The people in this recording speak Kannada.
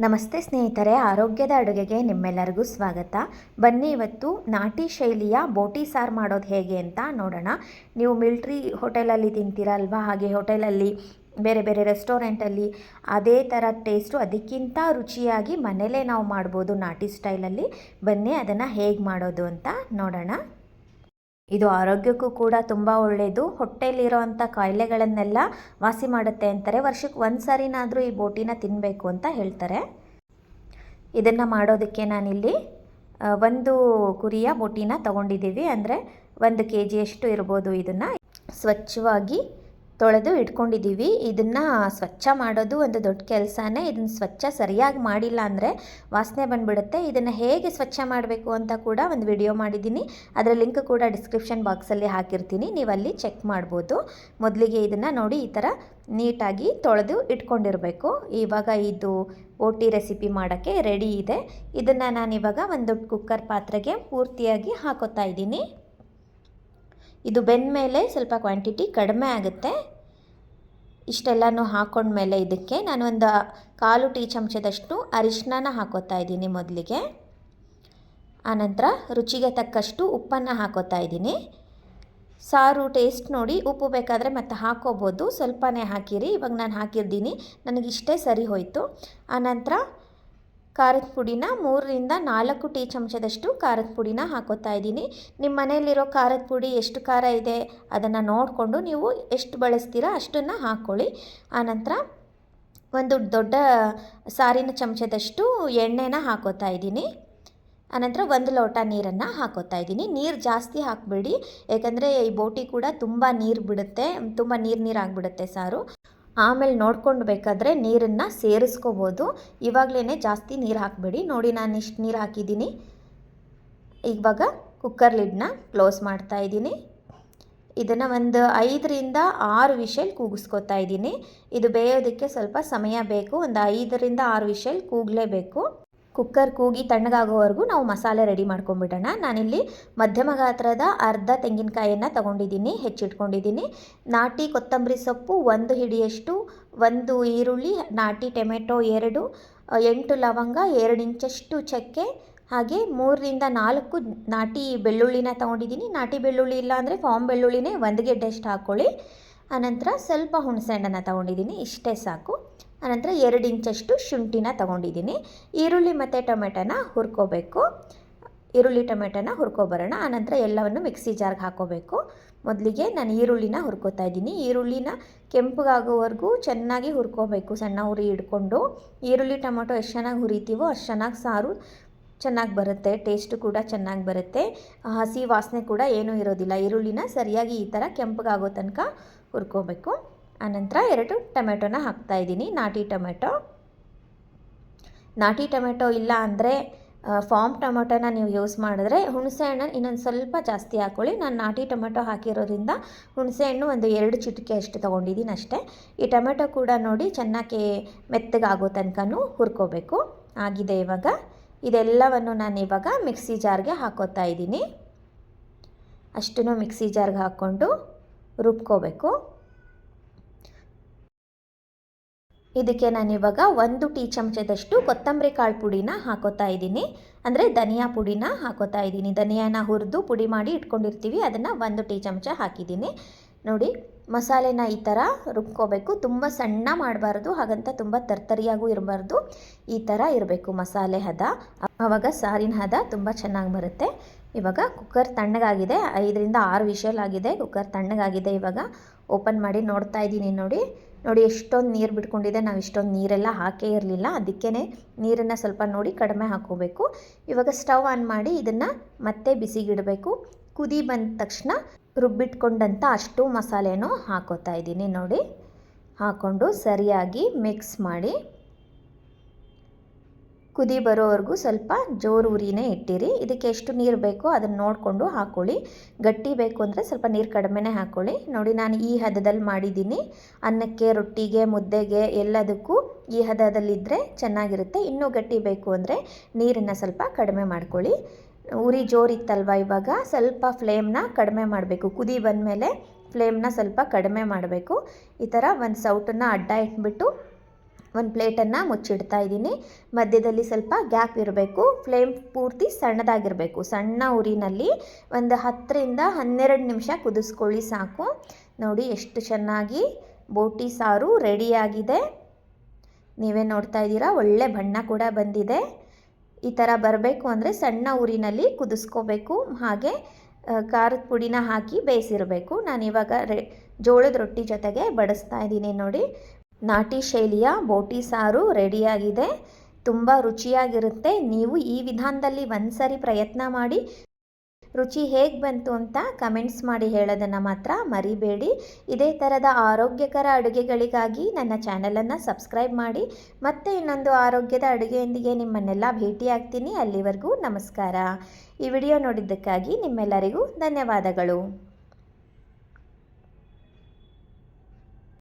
ನಮಸ್ತೆ ಸ್ನೇಹಿತರೆ, ಆರೋಗ್ಯದ ಅಡುಗೆಗೆ ನಿಮ್ಮೆಲ್ಲರಿಗೂ ಸ್ವಾಗತ. ಬನ್ನಿ ಇವತ್ತು ನಾಟಿ ಶೈಲಿಯ ಬೋಟಿ ಸಾರು ಮಾಡೋದು ಹೇಗೆ ಅಂತ ನೋಡೋಣ. ನೀವು ಮಿಲ್ಟ್ರಿ ಹೋಟೆಲಲ್ಲಿ ತಿಂತೀರಲ್ವಾ ಹಾಗೆ ಹೋಟೆಲಲ್ಲಿ, ಬೇರೆ ಬೇರೆ ರೆಸ್ಟೋರೆಂಟಲ್ಲಿ ಅದೇ ಥರ ಟೇಸ್ಟು, ಅದಕ್ಕಿಂತ ರುಚಿಯಾಗಿ ಮನೇಲೇ ನಾವು ಮಾಡ್ಬೋದು ನಾಟಿ ಸ್ಟೈಲಲ್ಲಿ. ಬನ್ನಿ ಅದನ್ನು ಹೇಗೆ ಮಾಡೋದು ಅಂತ ನೋಡೋಣ. ಇದು ಆರೋಗ್ಯಕ್ಕೂ ಕೂಡ ತುಂಬ ಒಳ್ಳೆಯದು ಹೊಟ್ಟೆಯಲ್ಲಿರೋವಂಥ ಕಾಯಿಲೆಗಳನ್ನೆಲ್ಲ ವಾಸಿ ಮಾಡುತ್ತೆ ಅಂತಾರೆ. ವರ್ಷಕ್ಕೆ ಒಂದು ಸಾರಿನಾದರೂ ಈ ಬೋಟಿನ ತಿನ್ನಬೇಕು ಅಂತ ಹೇಳ್ತಾರೆ. ಇದನ್ನು ಮಾಡೋದಕ್ಕೆ ನಾನಿಲ್ಲಿ ಒಂದು ಕುರಿಯ ಬೋಟಿನ ತಗೊಂಡಿದ್ದೀವಿ. ಅಂದರೆ ಒಂದು ಕೆ ಜಿಯಷ್ಟು ಇರ್ಬೋದು ಇದನ್ನು. ಸ್ವಚ್ಛವಾಗಿ ತೊಳೆದು ಇಟ್ಕೊಂಡಿದ್ದೀವಿ. ಇದನ್ನು ಸ್ವಚ್ಛ ಮಾಡೋದು ಒಂದು ದೊಡ್ಡ ಕೆಲಸನೇ. ಇದನ್ನು ಸ್ವಚ್ಛ ಸರಿಯಾಗಿ ಮಾಡಿಲ್ಲ ಅಂದರೆ ವಾಸನೆ ಬಂದುಬಿಡುತ್ತೆ. ಇದನ್ನು ಹೇಗೆ ಸ್ವಚ್ಛ ಮಾಡಬೇಕು ಅಂತ ಕೂಡ ಒಂದು ವಿಡಿಯೋ ಮಾಡಿದ್ದೀನಿ. ಅದರ ಲಿಂಕ್ ಕೂಡ ಡಿಸ್ಕ್ರಿಪ್ಷನ್ ಬಾಕ್ಸಲ್ಲಿ ಹಾಕಿರ್ತೀನಿ. ನೀವು ಅಲ್ಲಿ ಚೆಕ್ ಮಾಡ್ಬೋದು. ಮೊದಲಿಗೆ ಇದನ್ನು ನೋಡಿ ಈ ಥರ ನೀಟಾಗಿ ತೊಳೆದು ಇಟ್ಕೊಂಡಿರಬೇಕು. ಇವಾಗ ಇದು ಓಟಿ ರೆಸಿಪಿ ಮಾಡೋಕ್ಕೆ ರೆಡಿ ಇದೆ. ಇದನ್ನು ನಾನಿವಾಗ ಒಂದು ಕುಕ್ಕರ್ ಪಾತ್ರೆಗೆ ಪೂರ್ತಿಯಾಗಿ ಹಾಕೋತಾ ಇದ್ದೀನಿ. ಇದು ಬೆಂದ ಮೇಲೆ ಸ್ವಲ್ಪ ಕ್ವಾಂಟಿಟಿ ಕಡಿಮೆ ಆಗುತ್ತೆ. ಇಷ್ಟೆಲ್ಲನೂ ಹಾಕೊಂಡ್ಮೇಲೆ ಇದಕ್ಕೆ ನಾನು ಒಂದು ಕಾಲು ಟೀ ಚಮಚದಷ್ಟು ಅರಿಶಿನ ಹಾಕೋತಾ ಇದ್ದೀನಿ ಮೊದಲಿಗೆ. ಆನಂತರ ರುಚಿಗೆ ತಕ್ಕಷ್ಟು ಉಪ್ಪನ್ನು ಹಾಕೋತಾ ಇದ್ದೀನಿ. ಸಾರು ಟೇಸ್ಟ್ ನೋಡಿ ಉಪ್ಪು ಬೇಕಾದರೆ ಮತ್ತೆ ಹಾಕೋಬೋದು. ಸ್ವಲ್ಪನೇ ಹಾಕಿರಿ. ಇವಾಗ ನಾನು ಹಾಕಿರ್ತೀನಿ. ನನಗಿಷ್ಟೇ ಸರಿ ಹೋಯಿತು. ಆನಂತರ ಖಾರದ ಪುಡಿನ ಮೂರರಿಂದ ನಾಲ್ಕು ಟೀ ಚಮಚದಷ್ಟು ಖಾರದ ಪುಡಿನ ಹಾಕೋತಾ ಇದ್ದೀನಿ. ನಿಮ್ಮ ಮನೆಯಲ್ಲಿರೋ ಖಾರದ ಪುಡಿ ಎಷ್ಟು ಖಾರ ಇದೆ ಅದನ್ನು ನೋಡಿಕೊಂಡು ನೀವು ಎಷ್ಟು ಬಳಸ್ತೀರಾ ಅಷ್ಟನ್ನು ಹಾಕ್ಕೊಳ್ಳಿ ಆನಂತರ ಒಂದು ದೊಡ್ಡ ಸಾರಿನ ಚಮಚದಷ್ಟು ಎಣ್ಣೆನ ಹಾಕೋತಾ ಇದ್ದೀನಿ. ಆನಂತರ ಒಂದು ಲೋಟ ನೀರನ್ನು ಹಾಕೋತಾ ಇದ್ದೀನಿ. ನೀರು ಜಾಸ್ತಿ ಹಾಕಬೇಡಿ, ಯಾಕಂದರೆ ಈ ಬೋಟಿ ಕೂಡ ತುಂಬ ನೀರು ಬಿಡುತ್ತೆ, ತುಂಬ ನೀರು ನೀರು ಆಗಿಬಿಡುತ್ತೆ ಸಾರು. ಆಮೇಲೆ ನೋಡ್ಕೊಂಡು ಬೇಕಾದರೆ ನೀರನ್ನು ಸೇರಿಸ್ಕೋಬೋದು. ಇವಾಗಲೇ ಜಾಸ್ತಿ ನೀರು ಹಾಕಬೇಡಿ. ನೋಡಿ ನಾನು ಇಷ್ಟು ನೀರು ಹಾಕಿದ್ದೀನಿ. ಇವಾಗ ಕುಕ್ಕರ್ ಲಿಡ್ನ ಕ್ಲೋಸ್ ಮಾಡ್ತಾ ಇದ್ದೀನಿ. ಇದನ್ನು ಒಂದು ಐದರಿಂದ ಆರು ವಿಷಲ್ ಕೂಗಿಸ್ಕೊತಾ ಇದ್ದೀನಿ. ಇದು ಬೇಯೋದಕ್ಕೆ ಸ್ವಲ್ಪ ಸಮಯ ಬೇಕು. ಒಂದು ಐದರಿಂದ ಆರು ವಿಷಲ್ ಕೂಗಲೇಬೇಕು. ಕುಕ್ಕರ್ ಕೂಗಿ ತಣ್ಣಗಾಗೋವರೆಗೂ ನಾವು ಮಸಾಲೆ ರೆಡಿ ಮಾಡ್ಕೊಂಬಿಡೋಣ ನಾನಿಲ್ಲಿ ಮಧ್ಯಮ ಗಾತ್ರದ ಅರ್ಧ ತೆಂಗಿನಕಾಯಿಯನ್ನು ತಗೊಂಡಿದ್ದೀನಿ, ಹೆಚ್ಚಿಟ್ಕೊಂಡಿದ್ದೀನಿ. ನಾಟಿ ಕೊತ್ತಂಬರಿ ಸೊಪ್ಪು ಒಂದು ಹಿಡಿಯಷ್ಟು, ಒಂದು ಈರುಳ್ಳಿ, ನಾಟಿ ಟೊಮೆಟೊ ಎರಡು, ಎಂಟು ಲವಂಗ, ಎರಡು ಇಂಚಷ್ಟು ಚಕ್ಕೆ, ಹಾಗೆ ಮೂರರಿಂದ ನಾಲ್ಕು ನಾಟಿ ಬೆಳ್ಳುಳ್ಳಿನ ತೊಗೊಂಡಿದ್ದೀನಿ. ನಾಟಿ ಬೆಳ್ಳುಳ್ಳಿ ಇಲ್ಲ ಅಂದರೆ ಫಾರ್ಮ್ ಬೆಳ್ಳುಳ್ಳಿನೇ ಒಂದು ಗೆಡ್ಡೆಷ್ಟು ಹಾಕ್ಕೊಳ್ಳಿ ಆನಂತರ ಸ್ವಲ್ಪ ಹುಣಸೆಹಣ್ಣನ್ನು ತೊಗೊಂಡಿದ್ದೀನಿ, ಇಷ್ಟೇ ಸಾಕು. ಆನಂತರ ಎರಡು ಇಂಚಷ್ಟು ಶುಂಠಿನ ತಗೊಂಡಿದ್ದೀನಿ. ಈರುಳ್ಳಿ ಮತ್ತು ಟೊಮೆಟೊನ ಹುರ್ಕೋಬೇಕು. ಈರುಳ್ಳಿ ಟೊಮೆಟೊನ ಹುರ್ಕೊಬರೋಣ. ಆನಂತರ ಎಲ್ಲವನ್ನು ಮಿಕ್ಸಿ ಜಾರ್ಗೆ ಹಾಕೋಬೇಕು. ಮೊದಲಿಗೆ ನಾನು ಈರುಳ್ಳಿನ ಹುರ್ಕೋತಾ ಇದ್ದೀನಿ. ಈರುಳ್ಳಿನ ಕೆಂಪಗಾಗೋವರೆಗೂ ಚೆನ್ನಾಗಿ ಹುರ್ಕೋಬೇಕು. ಸಣ್ಣ ಉರಿ ಹಿಡ್ಕೊಂಡು ಈರುಳ್ಳಿ, ಟೊಮೆಟೊ ಎಷ್ಟು ಚೆನ್ನಾಗಿ ಹುರಿತೀವೋ ಅಷ್ಟು ಚೆನ್ನಾಗಿ ಸಾರು ಚೆನ್ನಾಗಿ ಬರುತ್ತೆ. ಟೇಸ್ಟು ಕೂಡ ಚೆನ್ನಾಗಿ ಬರುತ್ತೆ. ಹಸಿ ವಾಸನೆ ಕೂಡ ಏನೂ ಇರೋದಿಲ್ಲ. ಈರುಳ್ಳಿನ ಸರಿಯಾಗಿ ಈ ಥರ ಕೆಂಪಗಾಗೋ ತನಕ ಹುರ್ಕೋಬೇಕು. ಆನಂತರ ಎರಡು ಟೊಮೆಟೊನ ಹಾಕ್ತಾ ಇದ್ದೀನಿ. ನಾಟಿ ಟೊಮೆಟೊ. ನಾಟಿ ಟೊಮೆಟೊ ಇಲ್ಲ ಅಂದರೆ ಫಾರ್ಮ್ ಟೊಮೆಟೊನ ನೀವು ಯೂಸ್ ಮಾಡಿದ್ರೆ ಹುಣಸೆಹಣ್ಣು ಇನ್ನೊಂದು ಸ್ವಲ್ಪ ಜಾಸ್ತಿ ಹಾಕ್ಕೊಳ್ಳಿ ನಾನು ನಾಟಿ ಟೊಮೆಟೊ ಹಾಕಿರೋದ್ರಿಂದ ಹುಣಸೆಹಣ್ಣು ಒಂದು ಎರಡು ಚಿಟಿಕೆ ಅಷ್ಟು ತೊಗೊಂಡಿದ್ದೀನಿ ಅಷ್ಟೇ. ಈ ಟೊಮೆಟೊ ಕೂಡ ನೋಡಿ ಚೆನ್ನಾಗಿ ಮೆತ್ತಗಾಗೋ ತನಕನೂ ಹುರ್ಕೋಬೇಕು. ಆಗಿದೆ ಇವಾಗ. ಇದೆಲ್ಲವನ್ನು ನಾನು ಇವಾಗ ಮಿಕ್ಸಿ ಜಾರ್ಗೆ ಹಾಕೋತಾ ಇದ್ದೀನಿ. ಅಷ್ಟನ್ನು ಮಿಕ್ಸಿ ಜಾರ್ಗೆ ಹಾಕ್ಕೊಂಡು ರುಬ್ಕೋಬೇಕು. ಇದಕ್ಕೆ ನಾನು ಇವಾಗ ಒಂದು ಟೀ ಚಮಚದಷ್ಟು ಕೊತ್ತಂಬರಿ ಕಾಳು ಪುಡಿನ ಹಾಕೋತಾ ಇದ್ದೀನಿ. ಅಂದರೆ ಧನಿಯಾ ಪುಡಿನ ಹಾಕೋತಾ ಇದ್ದೀನಿ. ಧನಿಯಾನ ಹುರಿದು ಪುಡಿ ಮಾಡಿ ಇಟ್ಕೊಂಡಿರ್ತೀವಿ. ಅದನ್ನು ಒಂದು ಟೀ ಚಮಚ ಹಾಕಿದ್ದೀನಿ. ನೋಡಿ, ಮಸಾಲೆನ ಈ ಥರ ರುಬ್ಕೋಬೇಕು. ತುಂಬ ಸಣ್ಣ ಮಾಡಬಾರ್ದು. ಹಾಗಂತ ತುಂಬ ತರ್ತರಿಯಾಗೂ ಇರಬಾರ್ದು. ಈ ಥರ ಇರಬೇಕು ಮಸಾಲೆ ಹದ. ಆವಾಗ ಸಾರಿನ ಹದ ತುಂಬ ಚೆನ್ನಾಗಿ ಬರುತ್ತೆ. ಇವಾಗ ಕುಕ್ಕರ್ ತಣ್ಣಗಾಗಿದೆ. ಐದರಿಂದ ಆರು ವಿಷಲ್ ಆಗಿದೆ. ಕುಕ್ಕರ್ ತಣ್ಣಗಾಗಿದೆ ಇವಾಗ. ಓಪನ್ ಮಾಡಿ ನೋಡ್ತಾ ಇದ್ದೀನಿ ನೋಡಿ. ನೋಡಿ, ಎಷ್ಟೊಂದು ನೀರು ಬಿಟ್ಕೊಂಡಿದೆ. ನಾವು ಇಷ್ಟೊಂದು ನೀರೆಲ್ಲ ಹಾಕೇ ಇರಲಿಲ್ಲ. ಅದಕ್ಕೇ ನೀರನ್ನು ಸ್ವಲ್ಪ ನೋಡಿ ಕಡಿಮೆ ಹಾಕೋಬೇಕು. ಇವಾಗ ಸ್ಟವ್ ಆನ್ ಮಾಡಿ ಇದನ್ನು ಮತ್ತೆ ಬಿಸಿಗಿಡಬೇಕು. ಕುದಿ ಬಂದ ತಕ್ಷಣ ರುಬ್ಬಿಟ್ಕೊಂಡಂಥ ಅಷ್ಟು ಮಸಾಲೆನೂ ಹಾಕೋತಾ ಇದ್ದೀನಿ ನೋಡಿ. ಹಾಕ್ಕೊಂಡು ಸರಿಯಾಗಿ ಮಿಕ್ಸ್ ಮಾಡಿ ಕುದಿ ಬರೋವರೆಗೂ ಸ್ವಲ್ಪ ಜೋರು ಉರಿನೇ ಇಟ್ಟಿರಿ. ಇದಕ್ಕೆ ಎಷ್ಟು ನೀರು ಬೇಕೋ ಅದನ್ನು ನೋಡಿಕೊಂಡು ಹಾಕ್ಕೊಳ್ಳಿ ಗಟ್ಟಿ ಬೇಕು ಅಂದರೆ ಸ್ವಲ್ಪ ನೀರು ಕಡಿಮೆನೇ ಹಾಕ್ಕೊಳ್ಳಿ ನೋಡಿ, ನಾನು ಈ ಹದದಲ್ಲಿ ಮಾಡಿದ್ದೀನಿ. ಅನ್ನಕ್ಕೆ, ರೊಟ್ಟಿಗೆ, ಮುದ್ದೆಗೆ ಎಲ್ಲದಕ್ಕೂ ಈ ಹದದಲ್ಲಿದ್ದರೆ ಚೆನ್ನಾಗಿರುತ್ತೆ. ಇನ್ನೂ ಗಟ್ಟಿ ಬೇಕು ಅಂದರೆ ನೀರನ್ನು ಸ್ವಲ್ಪ ಕಡಿಮೆ ಮಾಡ್ಕೊಳ್ಳಿ. ಉರಿ ಜೋರಿತ್ತಲ್ವ ಇವಾಗ? ಸ್ವಲ್ಪ ಫ್ಲೇಮ್ನ ಕಡಿಮೆ ಮಾಡಬೇಕು. ಕುದಿ ಬಂದಮೇಲೆ ಫ್ಲೇಮ್ನ ಸ್ವಲ್ಪ ಕಡಿಮೆ ಮಾಡಬೇಕು. ಈ ಥರ ಒಂದು ಸೌಟನ್ನು ಅಡ್ಡ ಇಟ್ಬಿಟ್ಟು ಒಂದು ಪ್ಲೇಟನ್ನು ಮುಚ್ಚಿಡ್ತಾ ಇದ್ದೀನಿ. ಮಧ್ಯದಲ್ಲಿ ಸ್ವಲ್ಪ ಗ್ಯಾಪ್ ಇರಬೇಕು. ಫ್ಲೇಮ್ ಪೂರ್ತಿ ಸಣ್ಣದಾಗಿರಬೇಕು. ಸಣ್ಣ ಉರಿನಲ್ಲಿ ಒಂದು ಹತ್ತರಿಂದ ಹನ್ನೆರಡು ನಿಮಿಷ ಕುದಿಸ್ಕೊಳ್ಳಿ ಸಾಕು. ನೋಡಿ ಎಷ್ಟು ಚೆನ್ನಾಗಿ ಬೋಟಿ ಸಾರು ರೆಡಿಯಾಗಿದೆ. ನೀವೇ ನೋಡ್ತಾ ಇದ್ದೀರಾ, ಒಳ್ಳೆ ಬಣ್ಣ ಕೂಡ ಬಂದಿದೆ. ಈ ಥರ ಬರಬೇಕು ಅಂದರೆ ಸಣ್ಣ ಉರಿನಲ್ಲಿ ಕುದಿಸ್ಕೋಬೇಕು. ಹಾಗೆ ಖಾರದ ಪುಡಿನ ಹಾಕಿ ಬೇಯಿಸಿರಬೇಕು. ನಾನಿವಾಗ ರೆ, ಜೋಳದ ರೊಟ್ಟಿ ಜೊತೆಗೆ ಬಡಿಸ್ತಾ ಇದ್ದೀನಿ ನೋಡಿ. ನಾಟಿ ಶೈಲಿಯ ಬೋಟಿ ಸಾರು ರೆಡಿಯಾಗಿದೆ. ತುಂಬ ರುಚಿಯಾಗಿರುತ್ತೆ. ನೀವು ಈ ವಿಧಾನದಲ್ಲಿ ಒಂದು ಸರಿ ಪ್ರಯತ್ನ ಮಾಡಿ. ರುಚಿ ಹೇಗೆ ಬಂತು ಅಂತ ಕಮೆಂಟ್ಸ್ ಮಾಡಿ ಹೇಳೋದನ್ನು ಮಾತ್ರ ಮರಿಬೇಡಿ. ಇದೇ ಥರದ ಆರೋಗ್ಯಕರ ಅಡುಗೆಗಳಿಗಾಗಿ ನನ್ನ ಚಾನಲನ್ನು ಸಬ್ಸ್ಕ್ರೈಬ್ ಮಾಡಿ. ಮತ್ತೆ ಇನ್ನೊಂದು ಆರೋಗ್ಯದ ಅಡುಗೆಯೊಂದಿಗೆ ನಿಮ್ಮನ್ನೆಲ್ಲ ಭೇಟಿಯಾಗ್ತೀನಿ. ಅಲ್ಲಿವರೆಗೂ ನಮಸ್ಕಾರ. ಈ ವಿಡಿಯೋ ನೋಡಿದ್ದಕ್ಕಾಗಿ ನಿಮ್ಮೆಲ್ಲರಿಗೂ ಧನ್ಯವಾದಗಳು.